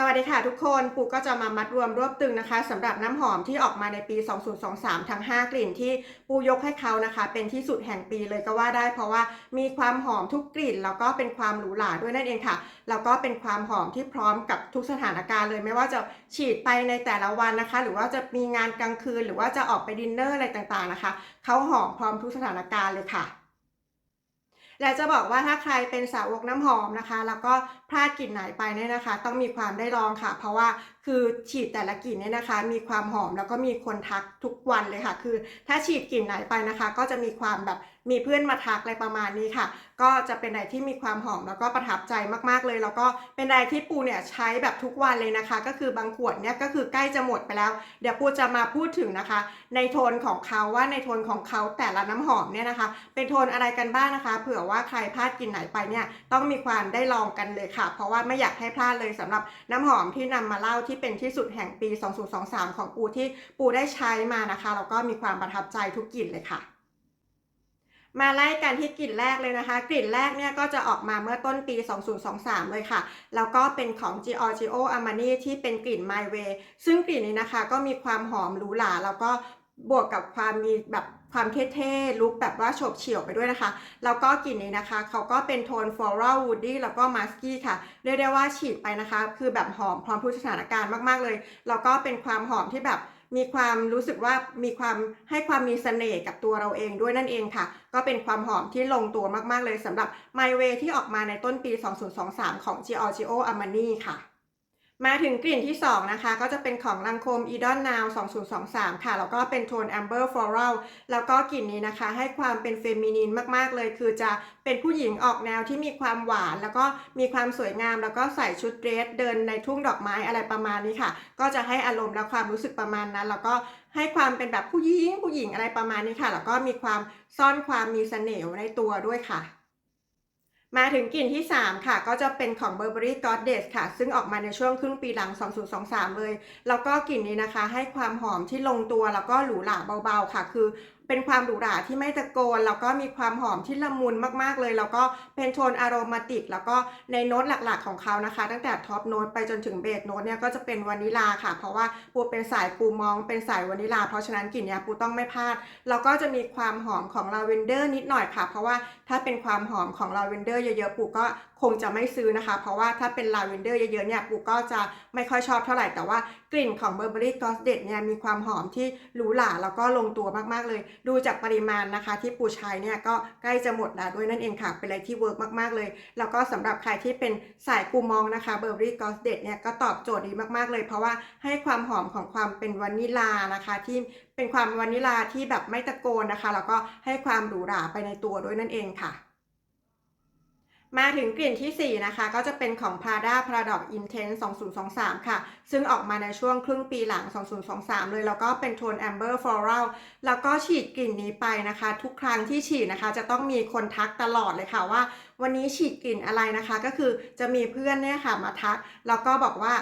สวัสดีค่ะทุกคนปูก็จะมามัดรวมรวบตึงนะคะสำหรับน้ำหอมที่ออกมาในปี 2023 ทั้ง 5 กลิ่นที่ปูยกให้เขานะคะ เป็นที่สุดแห่งปีเลยก็ว่าได้ เพราะว่ามีความหอมทุกกลิ่น แล้วก็เป็นความหรูหราด้วยนั่นเองค่ะ แล้วก็เป็นความหอมที่พร้อมกับทุกสถานการณ์เลยไม่ว่าจะฉีดไปในแต่ละวันนะคะ หรือว่าจะมีงานกลางคืน หรือว่าจะออกไปดินเนอร์อะไรต่างๆนะคะเขาหอมพร้อมทุกสถานการณ์เลยค่ะ และจะบอกว่าถ้าใครเป็นสาวกน้ำหอมนะคะ แล้วก็พลาดกลิ่นไหนไปเนี่ยนะคะ ต้องมีความได้ลองค่ะ เพราะว่าคือฉีดแต่ละกลิ่นเนี่ยนะคะ มีความหอมแล้วก็มีคนทักทุกวันเลยค่ะ คือ ถ้าฉีดกลิ่นไหนไปนะคะ ก็จะมีความแบบมีเพื่อนมาทักอะไรประมาณนี้ค่ะ ก็จะเป็นอะไรที่มีความหอมแล้วก็ประทับใจมากๆเลย แล้วก็เป็นอะไรที่ปูเนี่ยใช้แบบทุกวันเลยนะคะ ก็คือบางขวดเนี่ยก็คือใกล้จะหมดไปแล้ว เดี๋ยวปูจะมาพูดถึงนะคะ ในโทนของเขาว่าในโทนของเขาแต่ละน้ำหอมเนี่ยนะคะ เป็นโทนอะไรกันบ้างนะคะ เผื่อว่าใครพลาดกินไหนไปเนี่ยต้องมีความได้ลองกันเลยค่ะ เพราะว่าไม่อยากให้พลาดเลยสำหรับน้ำหอมที่นำมาเล่าที่เป็นที่สุดแห่งปี 2023 ของปูที่ปูได้ใช้มานะคะแล้วก็มีความประทับใจทุกกลิ่นเลยค่ะ มาไล่กันที่กลิ่นแรกเลยนะคะ กลิ่นแรกเนี่ยก็จะออกมาเมื่อต้นปี 2023 เลยค่ะ แล้วก็เป็นของ Giorgio Armani ที่เป็นกลิ่น My Way ซึ่งกลิ่นนี้นะคะก็มีความหอมหรูหราแล้วก็ บวกกับความมีแบบความเท่ๆลุคแบบว่าโฉบเฉี่ยวไปด้วยนะคะ แล้วก็กลิ่นนี้นะคะ เขาก็เป็นโทน floral woody แล้วก็ musky ค่ะ เรียกได้ว่าฉีดไปนะคะ คือแบบหอมพร้อมทุกสถานการณ์มากๆเลย แล้วก็เป็นความหอมที่แบบมีความรู้สึกว่ามีความให้ความมีเสน่ห์กับตัวเราเองด้วยนั่นเองค่ะ ก็เป็นความหอมที่ลงตัวมากๆเลยสำหรับ My Way ที่ออกมาในต้นปี 2023 ของ Giorgio Armani ค่ะ มาถึงกลิ่นที่ 2 นะคะ ก็จะเป็นของ Lancome Eden Now 2023 ค่ะ แล้วก็เป็นโทน Amber Floral แล้วก็กลิ่นนี้นะคะ ให้ความเป็นเฟมินีนมากๆเลย คือจะเป็นผู้หญิงออกแนวที่มีความหวาน แล้วก็มีความสวยงาม แล้วก็ใส่ชุดเดรสเดินในทุ่งดอกไม้อะไรประมาณนี้ค่ะ ก็จะให้อารมณ์และความรู้สึกประมาณนั้น แล้วก็ให้ความเป็นแบบผู้หญิงผู้หญิงอะไรประมาณนี้ค่ะ แล้วก็มีความซ่อนความมีเสน่ห์ในตัวด้วยค่ะ มาถึงกลิ่นที่ 3 ค่ะ ก็จะเป็นของ Burberry Goddess ค่ะ ซึ่งออกมาในช่วงครึ่งปีหลัง 2023 เลย แล้วก็กลิ่นนี้นะคะ ให้ความหอมที่ลงตัวแล้วก็หรูหราเบาๆค่ะ คือ เป็นความหรูหราที่ไม่ตะโกน แล้วก็มีความหอมที่ละมุนมากๆเลย แล้วก็เป็นโทนอารมาติก แล้วก็ในโน้ตหลักๆของเขานะคะ ตั้งแต่ท็อปโน้ตไปจนถึงเบสโน้ตเนี่ยก็จะเป็นวานิลาค่ะ เพราะว่าปูเป็นสายปูมองเป็นสายวานิลา เพราะฉะนั้นกลิ่นเนี้ยปูต้องไม่พลาด แล้วก็จะมีความหอมของลาเวนเดอร์นิดหน่อยค่ะ เพราะว่าถ้าเป็นความหอมของลาเวนเดอร์เยอะๆปูก็คงจะไม่ซื้อนะคะ เพราะว่าถ้าเป็นลาเวนเดอร์เยอะๆเนี่ยปูก็จะไม่ค่อยชอบเท่าไหร่แต่ว่ากลิ่นของ Burberry Goddess เนี่ยมีความหอมที่หรูหราแล้วก็ลงตัวมากๆเลย ดูจากปริมาณนะคะ ที่ปูใช้เนี่ยก็ใกล้จะหมดแล้วด้วยนั่นเองค่ะ เป็นอะไรที่เวิร์กมากๆเลย แล้วก็สำหรับใครที่เป็นสายปูมองนะคะ Burberry Goddess เนี่ยก็ตอบโจทย์ดีมากๆเลย เพราะว่าให้ความหอมของความเป็นวานิลานะคะที่เป็นความวานิลาที่แบบไม่ตะโกนนะคะ แล้วก็ให้ความหรูหราไปในตัวด้วยนั่นเองค่ะ มาถึงกลิ่นที่ 4 นะคะ ก็จะเป็นของ Prada p r a d o c Intense 2023 ค่ะ ซึ่งออกมาในช่วงครึ่งปีหลัง 2023 เลย แล้วก็เป็นโทน Amber Floral แล้วก็ฉีดกลิ่นนี้ไปนะคะ ทุกครั้งที่ฉีดนะคะ จะต้องมีคนทักตลอดเลยค่ะว่า วันนี้ฉีดกลิ่นอะไรนะคะ ก็คือจะมีเพื่อนเนี่ยค่ะมาทัก แล้วก็บอกว่า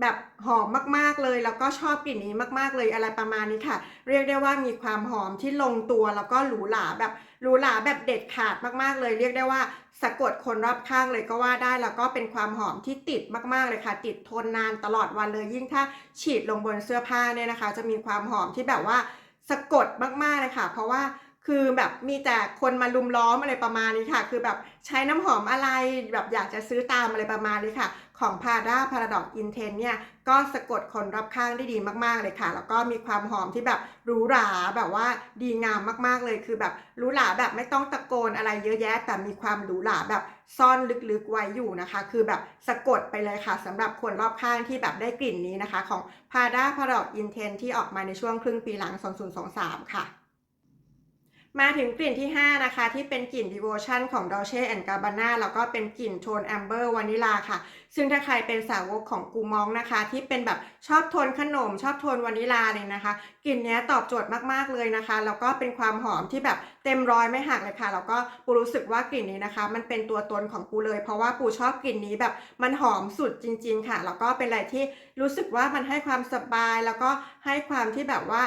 แบบหอมมากๆเลย แล้วก็ชอบกลิ่นนี้มากๆเลยอะไรประมาณนี้ค่ะ เรียกได้ว่ามีความหอมที่ลงตัวแล้วก็หรูหราแบบหรูหราแบบเด็ดขาดมากๆเลย เรียกได้ว่าสะกดคนรอบข้างเลยก็ว่าได้แล้วก็เป็นความหอมที่ติดมากๆเลยค่ะ ติดทนนานตลอดวันเลยยิ่งถ้าฉีดลงบนเสื้อผ้าเนี่ยนะคะ จะมีความหอมที่แบบว่าสะกดมากๆเลยค่ะ เพราะว่า คือแบบมีแต่คนมาลุมล้อมอะไรประมาณนี้ค่ะ คือแบบใช้น้ำหอมอะไรแบบอยากจะซื้อตามอะไรประมาณนี้ค่ะ ของ Prada Paradox Intense เนี่ยก็สะกดคนรอบข้างได้ดีมากๆเลยค่ะ แล้วก็มีความหอมที่แบบหรูหราแบบว่าดีงามมากๆเลย คือแบบหรูหราแบบไม่ต้องตะโกนอะไรเยอะแยะ แต่มีความหรูหราแบบซ่อนลึกๆไว้อยู่นะคะ คือแบบสะกดไปเลยค่ะสำหรับคนรอบข้างที่แบบได้กลิ่นนี้นะคะ ของ Prada Paradox Intense ที่ออกมาในช่วงครึ่งปีหลัง 2023 ค่ะ มาถึงกลิ่นที่ 5 นะคะ ที่เป็นกลิ่น Devotion ของ Dolce Gabbana แล้วก็เป็นกลิ่นโทน Amber Vanilla ค่ะ ซึ่งถ้าใครเป็นสาวกของกูมองนะคะ ที่เป็นแบบชอบโทนขนม ชอบโทนวานิลาเลยนะคะ กลิ่นนี้ตอบโจทย์มากๆเลยนะคะ แล้วก็เป็นความหอมที่แบบเต็มร้อยไม่หักเลยค่ะ แล้วก็ปูรู้สึกว่ากลิ่นนี้นะคะ มันเป็นตัวตนของปูเลย เพราะว่าปูชอบกลิ่นนี้แบบมันหอมสุดจริง ๆ ค่ะ แล้วก็เป็นอะไรที่รู้สึกว่ามันให้ความสบาย แล้วก็ให้ความที่แบบว่า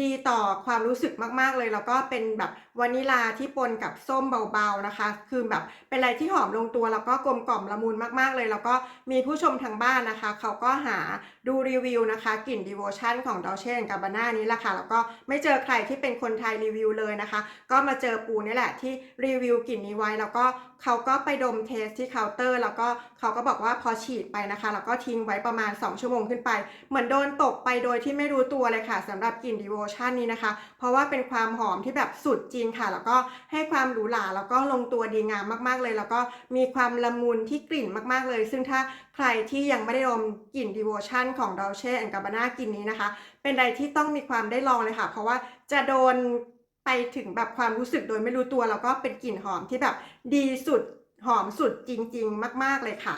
ดีต่อความรู้สึกมาก ๆ เลย แล้วก็เป็นแบบวานิลลาที่ปนกับส้มเบาๆนะคะ คือแบบเป็นอะไรที่หอมลงตัวแล้วก็กลมกล่อมละมุนมากๆเลย แล้วก็มีผู้ชมทางบ้านนะคะ เขาก็หาดูรีวิวนะคะกลิ่น Devotion ของ Dolce & Gabbana นี้แหละค่ะแล้วก็ไม่เจอใครที่เป็นคนไทยรีวิวเลยนะคะ ก็มาเจอปูนี่แหละที่รีวิวกลิ่นนี้ไว้ แล้วก็เขาก็ไปดมเทสที่เคาน์เตอร์ แล้วก็เขาก็บอกว่าพอฉีดไปนะคะ แล้วก็ทิ้งไว้ประมาณ 2 ชั่วโมงขึ้นไป เหมือนโดนตกไปโดยที่ไม่รู้ตัวเลยค่ะสำหรับกลิ่นดี Devotion นี้นะคะ เพราะว่าเป็นความหอมที่แบบสุดจริงค่ะ แล้วก็ให้ความหรูหราแล้วก็ลงตัวดีงามมากๆเลย แล้วก็มีความละมุนที่กลิ่นมากๆเลย ซึ่งถ้าใครที่ยังไม่ได้ดมกลิ่น Devotion ของ Dolce & Gabbana กลิ่นนี้นะคะ เป็นอะไรที่ต้องมีความได้ลองเลยค่ะ เพราะว่าจะโดนไปถึงแบบความรู้สึกโดยไม่รู้ตัว แล้วก็เป็นกลิ่นหอมที่แบบดีสุดหอมสุดจริง ๆ มาก ๆเลยค่ะ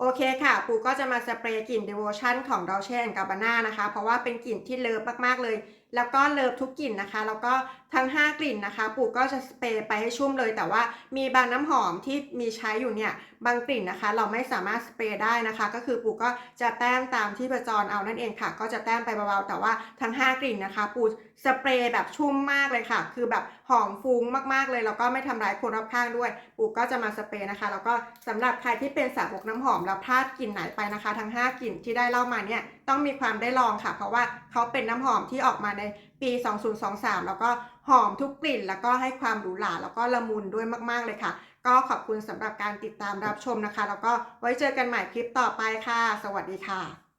โอเคค่ะ ปูก็จะมาสเปรย์กลิ่น Devotion ของ Dolce & Gabbana นะคะ เพราะว่าเป็นกลิ่นที่เลิฟมาก ๆ เลย แล้วก็เลิฟทุกกลิ่นนะคะ แล้วก็ทั้ง 5 กลิ่นนะคะปูก็จะสเปรย์ไปให้ชุ่มเลย แต่ว่ามีบางน้ำหอมที่มีใช้อยู่เนี่ยบางกลิ่นนะคะ เราไม่สามารถสเปรย์ได้นะคะ ก็คือปูก็จะแต้มตามที่ประจรเอานั่นเองค่ะ ก็จะแต้มไปเบาๆแต่ว่าทั้ง 5 กลิ่นนะคะ ปูสเปรย์แบบชุ่มมากเลยค่ะ คือแบบหอมฟุ้งมากๆเลยแล้วก็ไม่ทำร้ายคนรอบข้างด้วย ปูก็จะมาสเปรย์นะคะ แล้วก็สำหรับใครที่เป็นสาวกน้ำหอมแล้วพลาดกลิ่นไหนไปนะคะ ทั้ง 5 กลิ่นที่ได้เล่ามาเนี่ย ต้องมีความได้ลองค่ะ เพราะว่าเขาเป็นน้ำหอมที่ออกมาในปี 2023 แล้วก็หอมทุกกลิ่น แล้วก็ให้ความหรูหราแล้วก็ละมุนด้วยมากๆเลยค่ะ ก็ขอบคุณสำหรับการติดตามรับชมนะคะ แล้วก็ไว้เจอกันใหม่คลิปต่อไปค่ะ สวัสดีค่ะ